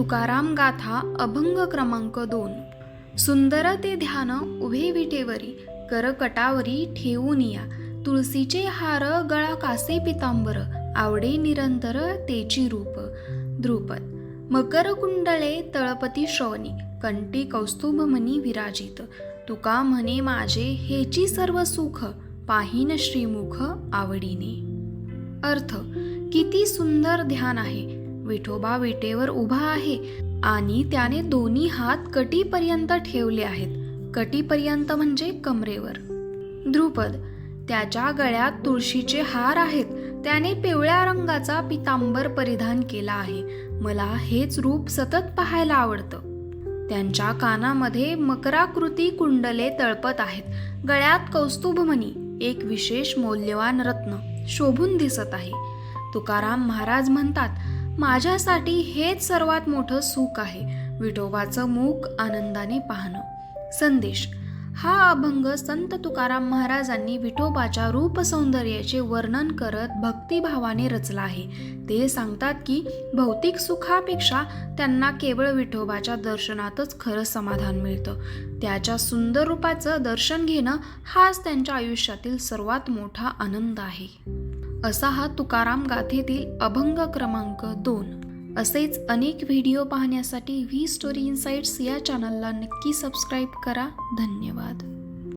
तुकाराम गाथा अभंग क्रमांक दोन. सुंदर ते ध्यान उभे विटेवरी करकटावरी ठेवून या. तुळशीचे हार गळा कासे पितांबर आवडे निरंतर तेची रूप. द्रुपद मकर कुंडळे तळपती श्रवणी कंटी कौस्तुभ मनी विराजित. तुका म्हणे माझे हेची सर्व सुख पाहिन श्रीमुख आवडीने. अर्थ किती सुंदर ध्यान आहे. विठोबा विटेवर उभा आहे आणि त्याने दोन्ही हात कटीपर्यंत ठेवले आहेत. कटीपर्यंत म्हणजे कमरेवर. ध्रुपद त्याच्या गळ्यात तुळशीचे हार आहेत. त्याने पिवळ्या रंगाचा पितांबर परिधान केला आहे. मला हेच रूप सतत पाहायला आवडतं. त्यांच्या कानामध्ये मकराकृती कुंडले तळपत आहेत. गळ्यात कौस्तुभमणी एक विशेष मौल्यवान रत्न शोभून दिसत आहे. तुकाराम महाराज म्हणतात माझ्यासाठी हेच सर्वात मोठं सुख आहे. विठोबाचं मुख आनंदाने पाहणं. संदेश. हा अभंग संत तुकाराम महाराजांनी विठोबाच्या रूपसौंदर्याचे वर्णन करत भक्तिभावाने रचला आहे. ते सांगतात की भौतिक सुखापेक्षा त्यांना केवळ विठोबाच्या दर्शनातच खरं समाधान मिळतं. त्याच्या सुंदर रूपाचं दर्शन घेणं हाच त्यांच्या आयुष्यातील सर्वात मोठा आनंद आहे. असा हा तुकाराम गाथेतील अभंग क्रमांक दोन. असेच अनेक व्हिडिओ पाहण्यासाठी व्ही स्टोरी इन्साइट्स या चॅनलला नक्की सबस्क्राईब करा. धन्यवाद.